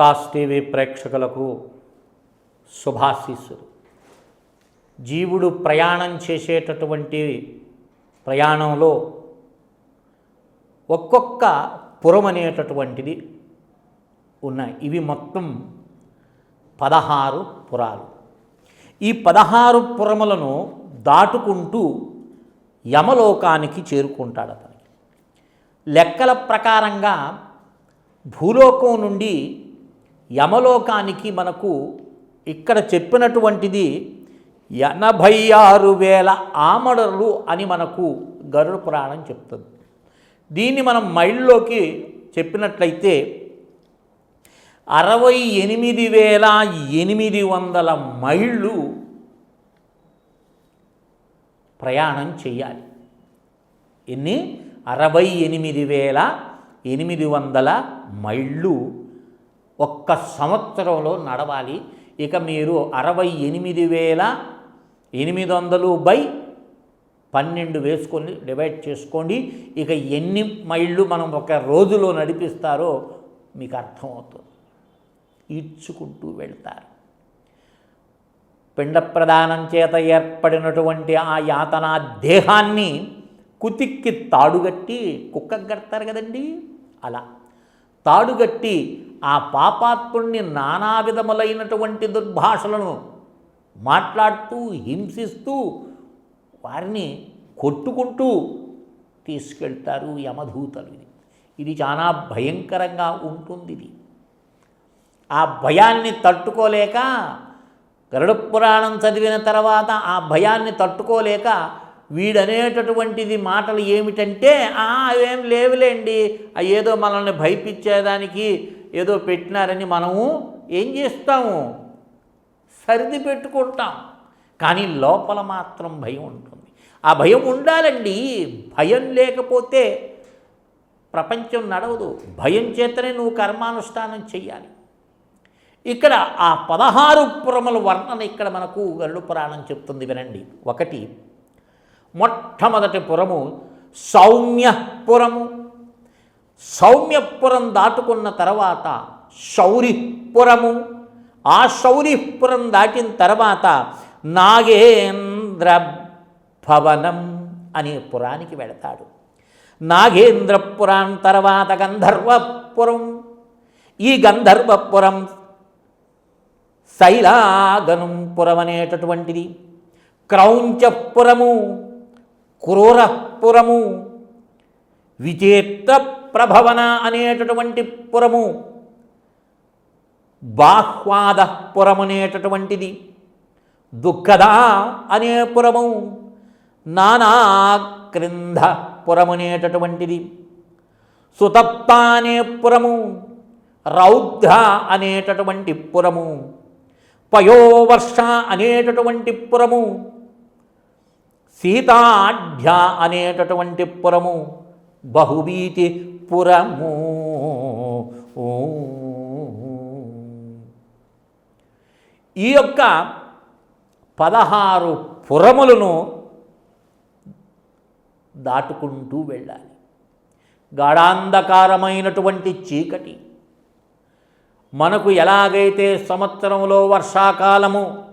Stars TV ప్రేక్షకులకు శుభాశీస్సులు. జీవుడు ప్రయాణం చేసేటటువంటి ప్రయాణంలో ఒక్కొక్క పురం అనేటటువంటిది ఉన్నాయి. ఇవి మొత్తం పదహారు పురాలు. ఈ పదహారు పురములను దాటుకుంటూ యమలోకానికి చేరుకుంటాడు అతనికి లెక్కల ప్రకారంగా భూలోకం నుండి యమలోకానికి మనకు ఇక్కడ చెప్పినటువంటిది ఎనభై ఆరు వేల ఆమడలు అని మనకు గరుడ పురాణం చెప్తుంది. దీన్ని మనం మైళ్ళలోకి చెప్పినట్లయితే అరవై ఎనిమిది వేల ఎనిమిది వందల మైళ్ళు ప్రయాణం చేయాలి. ఎన్ని? అరవై ఎనిమిది వేల ఎనిమిది వందల మైళ్ళు ఒక్క సంవత్సరంలో నడవాలి. ఇక మీరు అరవై ఎనిమిది వేల ఎనిమిది వందలు బై పన్నెండు వేసుకొని డివైడ్ చేసుకోండి. ఇక ఎన్ని మైళ్ళు మనం ఒక రోజులో నడిపిస్తారో మీకు అర్థమవుతుంది. ఈడ్చుకుంటూ వెళ్తారు. పిండ ప్రదానం చేత ఏర్పడినటువంటి ఆ యాతనా దేహాన్ని కుతిక్కి తాడుగట్టి కుక్కకు కడతారు కదండి? అలా. తాడుగట్టి ఆ పాపాత్ముణ్ణి నానా విధములైనటువంటి దుర్భాషలను మాట్లాడుతూ హింసిస్తూ వారిని కొట్టుకుంటూ తీసుకెళ్తారు యమధూతలు ఇది ఇది చాలా భయంకరంగా ఉంటుంది ఇది. ఆ భయాన్ని తట్టుకోలేక గరుడ పురాణం చదివిన తర్వాత ఆ భయాన్ని తట్టుకోలేక వీడనేటటువంటిది మాటలు ఏమిటంటే అవేం లేవులేండి. ఏదో మనల్ని భయపించేదానికి ఏదో పెట్టినారని మనము ఏం చేస్తాము? సర్ది పెట్టుకుంటాం. కానీ లోపల మాత్రం భయం ఉంటుంది. ఆ భయం ఉండాలండి. భయం లేకపోతే ప్రపంచం నడవదు. భయం చేతనే నువ్వు కర్మానుష్ఠానం చెయ్యాలి. ఇక్కడ ఆ పదహారు పురముల వర్ణన ఇక్కడ మనకు గరుడు పురాణం చెప్తుంది వినండి. ఒకటి మొట్టమొదటి పురము సౌమ్యపురము సౌమ్యపురం దాటుకున్న తర్వాత శౌరిపురము. ఆ శౌరిపురం దాటిన తర్వాత నాగేంద్ర భవనం అనే పురానికి వెళతాడు. నాగేంద్రపురాన్ తర్వాత గంధర్వపురం. ఈ గంధర్వపురం శైలాగనుంపురం అనేటటువంటిది. క్రౌంచపురము క్రూరపురము విచేత్ర ప్రభవన అనేటటువంటి పురము. బాహ్వాదపురం అనేటటువంటిది దుఃఖద అనే పురము. నానా క్రింద పురమనేటటువంటిది. సుతప్త అనే పురము. రౌద్ర అనేటటువంటి పురము. పయోవర్ష అనేటటువంటి పురము. సీతాఢ్య అనేటటువంటి పురము. బహువీతి పురము. ఈ యొక్క పదహారు పురములను దాటుకుంటూ వెళ్ళాలి. గాఢాంధకారమైనటువంటి చీకటి. మనకు ఎలాగైతే సంవత్సరంలో వర్షాకాలము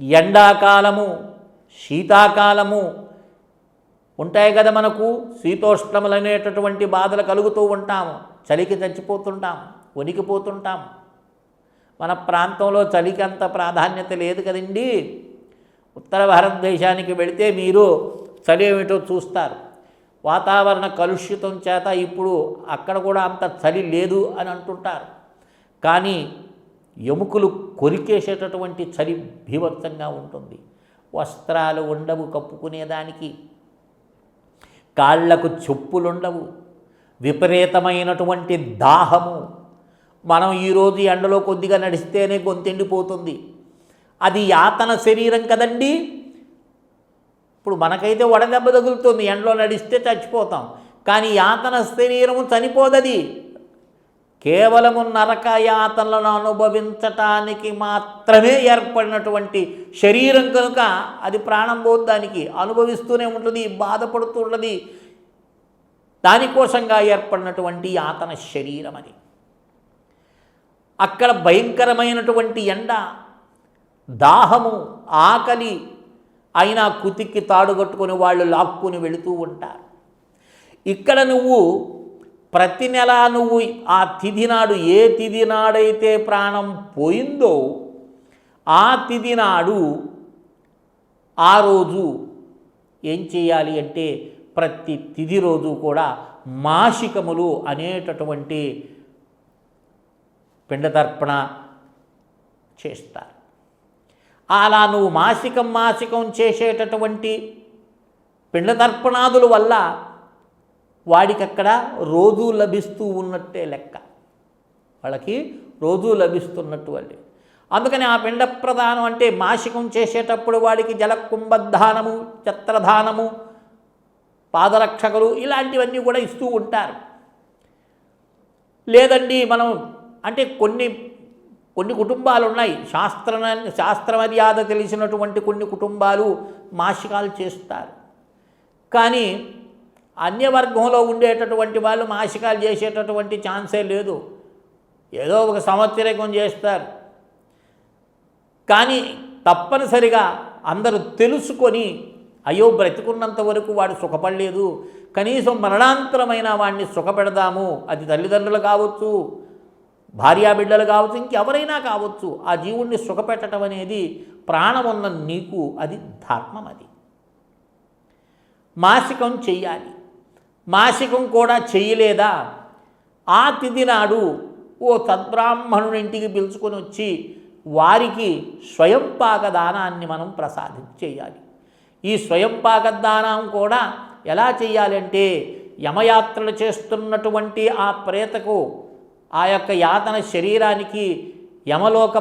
ఎండాకాలము శీతాకాలము ఉంటాయి కదా మనకు శీతోష్ణములు అనేటటువంటి బాధలు కలుగుతూ ఉంటాము. చలికి చచ్చిపోతుంటాం వణికిపోతుంటాం మన ప్రాంతంలో చలికి అంత ప్రాధాన్యత లేదు కదండి. ఉత్తర భారతదేశానికి వెళితే మీరు చలి ఏమిటో చూస్తారు. వాతావరణ కలుషితం చేత ఇప్పుడు అక్కడ కూడా అంత చలి లేదు అని అంటుంటారు. కానీ ఎముకలు కొరికేసేటటువంటి చలి భీభత్సంగా ఉంటుంది. వస్త్రాలు ఉండవు కప్పుకునేదానికి. కాళ్ళకు చెప్పులుండవు. విపరీతమైనటువంటి దాహము. మనం ఈరోజు ఎండలో కొద్దిగా నడిస్తేనే గొంతెండిపోతుంది. అది యాతన శరీరం కదండి? ఇప్పుడు మనకైతే వడదెబ్బ తగులుతుంది. ఎండలో నడిస్తే చచ్చిపోతాం. కానీ యాతన శరీరము చనిపోదది. కేవలము నరక యాతనలను అనుభవించటానికి మాత్రమే ఏర్పడినటువంటి శరీరం కనుక అది ప్రాణం పోదు దానికి అనుభవిస్తూనే ఉంటుంది బాధపడుతూ ఉన్నది దానికోసంగా ఏర్పడినటువంటి యాతన శరీరం అది. అక్కడ భయంకరమైనటువంటి ఎండ దాహము ఆకలి అయినా కుతిక్కి తాడుగట్టుకొని వాళ్ళు లాక్కుని వెళుతూ ఉంటారు. ఇక్కడ నువ్వు ప్రతి నెల నువ్వు ఆ తిథి నాడు ఏ తిథి నాడైతే ప్రాణం పోయిందో ఆ తిథి నాడు ఆ రోజు ఏం చేయాలి అంటే ప్రతి తిథి రోజు కూడా మాసికములు అనేటటువంటి పిండతర్పణ చేస్తారు. అలా నువ్వు మాసికం మాసికం చేసేటటువంటి పిండతర్పణాదుల వల్ల వాడికి అక్కడ రోజు లభిస్తూ ఉన్నట్టే లెక్క. వాళ్ళకి రోజు లభిస్తున్నట్టు అందుకని ఆ పిండ ప్రదానం అంటే మాసికం చేసేటప్పుడు వాడికి జలకుంభధానము చత్రధానము పాదరక్షకులు ఇలాంటివన్నీ కూడా ఇస్తూ ఉంటారు. లేదండి మనం అంటే కొన్ని కొన్ని కుటుంబాలు ఉన్నాయి శాస్త్ర శాస్త్ర మర్యాద తెలిసినటువంటి కొన్ని కుటుంబాలు మాసికాలు చేస్తారు. కానీ అన్యవర్గంలో ఉండేటటువంటి వాళ్ళు మాసికాలు చేసేటటువంటి ఛాన్సే లేదు. ఏదో ఒక సంవత్సరకం చేస్తారు. కానీ తప్పనిసరిగా అందరూ తెలుసుకొని అయ్యో బ్రతికున్నంత వరకు వాడు సుఖపడలేదు. కనీసం మరణాంతరమైన వాడిని సుఖపెడదాము. అది తల్లిదండ్రులు కావచ్చు భార్యాబిడ్డలు కావచ్చు ఇంకెవరైనా కావచ్చు. ఆ జీవుణ్ణి సుఖపెట్టడం అనేది ప్రాణం ఉన్న నీకు. అది ధర్మం అది. మాసికం చెయ్యాలి. మాసికం కూడా చేయలేదా? ఆ తిథి నాడు ఓ తద్బ్రాహ్మణుడింటికి పిలుచుకొని వచ్చి వారికి స్వయంపాక దానాన్ని మనం ప్రసాదం చేయాలి. ఈ స్వయంపాక దానం కూడా ఎలా చేయాలంటే యమయాత్రలు చేస్తున్నటువంటి ఆ ప్రేతకు ఆ యొక్క యాతన శరీరానికి యమలోక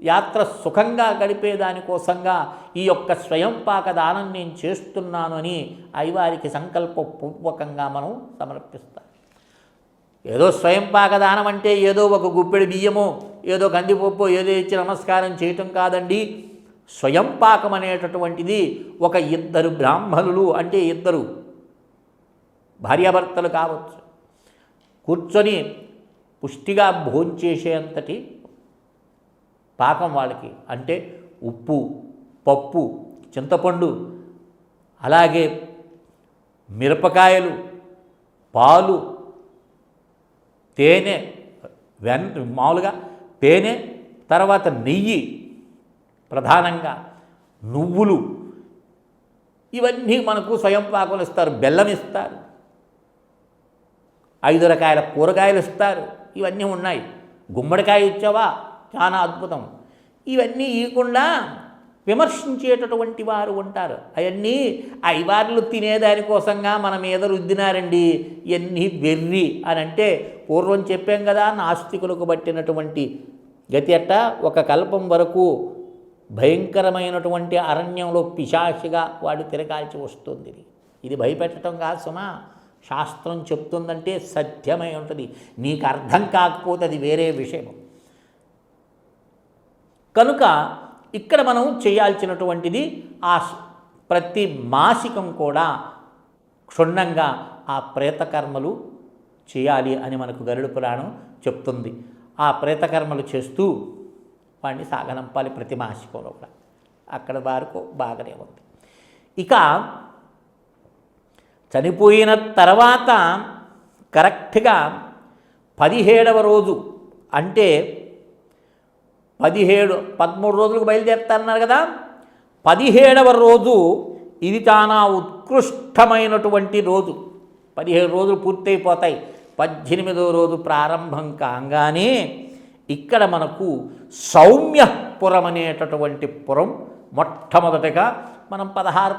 యాత్ర సుఖంగా గడిపేదానికోసంగా ఈ యొక్క స్వయంపాక దానం నేను చేస్తున్నాను అని అయ్యవారికి సంకల్పపూర్వకంగా మనం సమర్పిస్తాం. ఏదో స్వయంపాక దానం అంటే ఏదో ఒక గుప్పెడి బియ్యము ఏదో కందిపప్పు ఏదో ఇచ్చి నమస్కారం చేయటం కాదండి. స్వయంపాకం అనేటటువంటిది ఒక ఇద్దరు బ్రాహ్మణులు అంటే ఇద్దరు భార్యాభర్తలు కావచ్చు. కూర్చొని పుష్టిగా భోంచేసేంతటి పాకం వాళ్ళకి. అంటే ఉప్పు పప్పు చింతపండు అలాగే మిరపకాయలు పాలు తేనె వెన్ మామూలుగా తేనె తర్వాత నెయ్యి ప్రధానంగా నువ్వులు. ఇవన్నీ మనకు స్వయం పాకలు ఇస్తారు బెల్లం ఇస్తారు. ఐదు రకాల కూరగాయలు ఇస్తారు. ఇవన్నీ ఉన్నాయి. గుమ్మడికాయ ఇచ్చావా? చాలా అద్భుతం. ఇవన్నీ ఇవ్వకుండా విమర్శించేటటువంటి వారు ఉంటారు. అవన్నీ ఐవార్లు తినేదానికోసంగా మన మీద రుద్దినారండి. ఇవన్నీ వెర్రి అని అంటే పూర్వం చెప్పాం కదా నాస్తికులకు పట్టినటువంటి గతి అట్ట ఒక కల్పం వరకు భయంకరమైనటువంటి అరణ్యంలో పిశాచిగా వాడు తిరగాల్చి వస్తుంది. ఇది. భయపెట్టడం కాదు సుమా. శాస్త్రం చెప్తుందంటే సత్యమై ఉంటుంది. నీకు అర్థం కాకపోతే అది వేరే విషయం కనుక ఇక్కడ మనం చేయాల్సినటువంటిది ఆ ప్రతి మాసికం కూడా క్షుణ్ణంగా ఆ ప్రేతకర్మలు చేయాలి అని మనకు గరుడు పురాణం చెప్తుంది. ఆ ప్రేతకర్మలు చేస్తూ వాడిని సాగనంపాలి ప్రతి మాసికంలో కూడా. అక్కడ వరకు బాగానే ఉంది. ఇక చనిపోయిన తర్వాత కరెక్ట్గా పదిహేడవ రోజు అంటే పదిహేడు పదమూడు రోజులకు బయలుదేరుతారన్నారు కదా. పదిహేడవ రోజు ఇది చాలా ఉత్కృష్టమైనటువంటి రోజు. పదిహేడు రోజులు పూర్తయిపోతాయి. పద్దెనిమిదవ రోజు ప్రారంభం కాగానే ఇక్కడ మనకు సౌమ్యపురం అనేటటువంటి పురం మొట్టమొదటిగా మనం పదహారు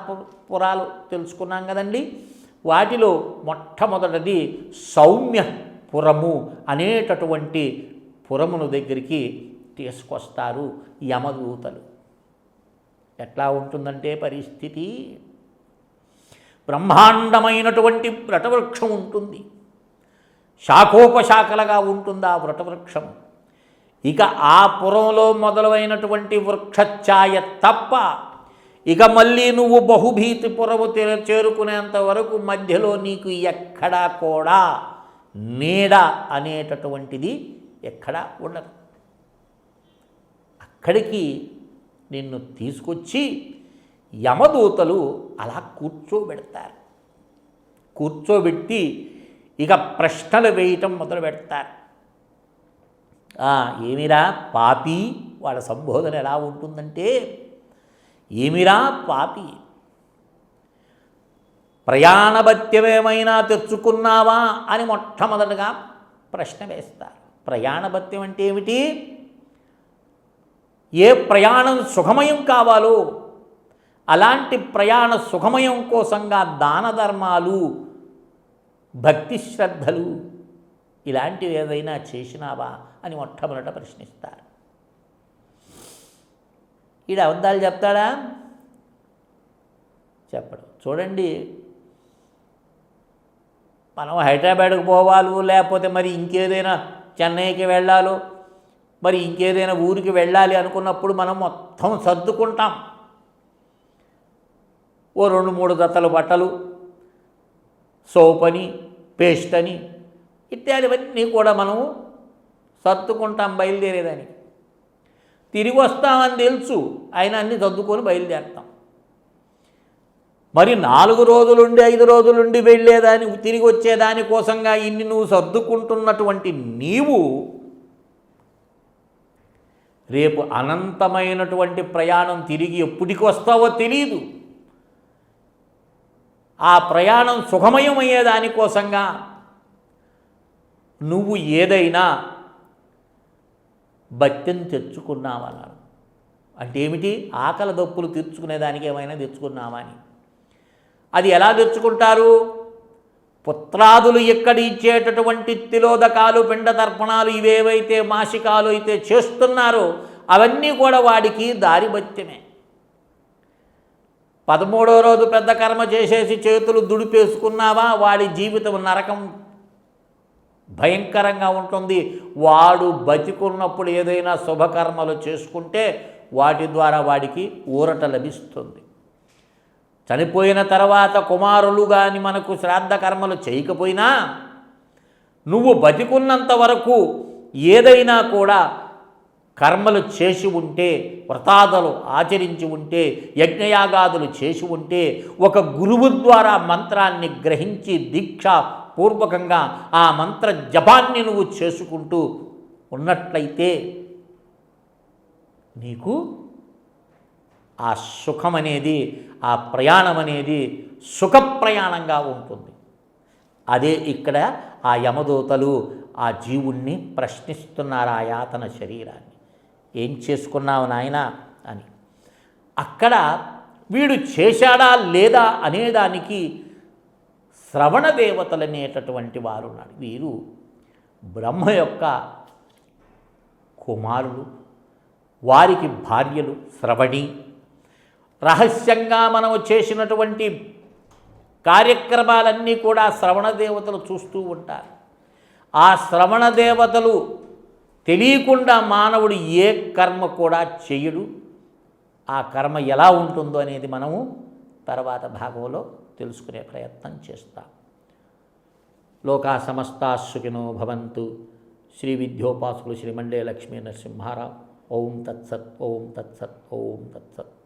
పురాలు తెలుసుకున్నాం కదండి. వాటిలో మొట్టమొదటిది సౌమ్యపురము అనేటటువంటి పురమును దగ్గరికి తీసుకొస్తారు యమదూతలు. ఎట్లా ఉంటుందంటే పరిస్థితి? బ్రహ్మాండమైనటువంటి వ్రటవృక్షం ఉంటుంది. శాఖోపశాఖలుగా ఉంటుంది ఆ వ్రటవృక్షం ఇక ఆ పురంలో మొదలైనటువంటి వృక్షఛాయ తప్ప ఇక మళ్ళీ నువ్వు బహుభీతి పురము చేరుకునేంత వరకు మధ్యలో నీకు ఎక్కడా కూడా నీడ అనేటటువంటిది ఎక్కడా ఉండదు. అక్కడికి నిన్ను తీసుకొచ్చి యమదూతలు అలా కూర్చోబెడతారు. కూర్చోబెట్టి ఇక ప్రశ్నలు వేయటం మొదలు పెడతారు. ఏమిరా పాపి? వాళ్ళ సంబోధన ఎలా ఉంటుందంటే ఏమిరా పాపి? ప్రయాణభత్యమేమైనా తెచ్చుకున్నావా అని మొట్టమొదటగా ప్రశ్న వేస్తారు. ప్రయాణభత్యం అంటే ఏమిటి? ఏ ప్రయాణం సుఖమయం కావాలో అలాంటి ప్రయాణ సుఖమయం కోసంగా దాన ధర్మాలు భక్తి శ్రద్ధలు ఇలాంటివి ఏదైనా చేసినావా అని మొట్టమొదట ప్రశ్నిస్తారు. ఈడ అబద్ధాలు చెప్తాడా? చెప్పడు. చూడండి మనం హైదరాబాద్కు పోవాలి లేకపోతే మరి ఇంకేదైనా చెన్నైకి వెళ్ళాలో మరి ఇంకేదైనా ఊరికి వెళ్ళాలి అనుకున్నప్పుడు మనం మొత్తం సర్దుకుంటాం. ఓ రెండు మూడు జతలు బట్టలు సోప్ అని పేస్ట్ అని ఇత్యాదివన్నీ కూడా మనము సర్దుకుంటాం బయలుదేరేదానికి. తిరిగి వస్తామని తెలుసు ఆయన అన్ని సర్దుకొని బయలుదేరుతాం. మరి నాలుగు రోజులుండి ఐదు రోజులుండి వెళ్ళేదాని తిరిగి వచ్చేదాని కోసంగా ఇన్ని నువ్వు సర్దుకుంటున్నటువంటి నీవు రేపు అనంతమైనటువంటి ప్రయాణం తిరిగి ఎప్పటికి వస్తావో తెలియదు ఆ ప్రయాణం సుఖమయమయ్యే దానికోసంగా నువ్వు ఏదైనా భక్తిని తెచ్చుకున్నావన్నాడు అంటే ఏమిటి? ఆకలి దప్పులు తీర్చుకునేదానికి ఏమైనా తెచ్చుకున్నావా అని. అది ఎలా తెచ్చుకుంటారు? పుత్రాదులు ఎక్కడ ఇచ్చేటటువంటి తిలోదకాలు పిండ తర్పణాలు ఇవేవైతే మాసికాలు అయితే చేస్తున్నారో అవన్నీ కూడా వాడికి దారిభత్యమే పదమూడో రోజు పెద్ద కర్మ చేసేసి చేతులు దుడిపేసుకున్నావా? వాడి జీవితం నరకం. భయంకరంగా ఉంటుంది. వాడు బతికున్నప్పుడు ఏదైనా శుభకర్మలు చేసుకుంటే వాటి ద్వారా వాడికి ఊరట లభిస్తుంది. చనిపోయిన తర్వాత కుమారులు కానీ మనకు శ్రాద్ధ కర్మలు చేయకపోయినా నువ్వు బతికున్నంత వరకు ఏదైనా కూడా కర్మలు చేసి ఉంటే వ్రతాదలు ఆచరించి ఉంటే యజ్ఞయాగాదులు చేసి ఉంటే ఒక గురువు ద్వారా మంత్రాన్ని గ్రహించి దీక్ష పూర్వకంగా ఆ మంత్ర జపాన్ని నువ్వు చేసుకుంటూ ఉన్నట్లయితే నీకు ఆ సుఖం అనేది ఆ ప్రయాణం అనేది సుఖ ప్రయాణంగా ఉంటుంది. అదే ఇక్కడ ఆ యమదూతలు ఆ జీవుణ్ణి ప్రశ్నిస్తున్నారు ఆ యాతన శరీరాన్ని. ఏం చేసుకున్నావు నాయన అని. అక్కడ వీడు చేశాడా లేదా అనేదానికి శ్రవణ దేవతలు అనేటటువంటి వారు ఉన్నారు. వీరు బ్రహ్మ యొక్క కుమారులు వారికి భార్యలు శ్రవణి రహస్యంగా మనం చేసినటువంటి కార్యక్రమాలన్నీ కూడా శ్రవణ దేవతలు చూస్తూ ఉంటారు. ఆ శ్రవణ దేవతలు తెలియకుండా మానవుడు ఏ కర్మ కూడా చేయడు. ఆ కర్మ ఎలా ఉంటుందో అనేది మనము తర్వాత భాగంలో తెలుసుకునే ప్రయత్నం చేస్తాం. లోకా సమస్తాశుకినో భవంతు. శ్రీ విద్యోపాసులు శ్రీ మండే లక్ష్మీ నరసింహారావు. ఓం తత్సత్ ఓం తత్సత్ ఓం తత్సత్.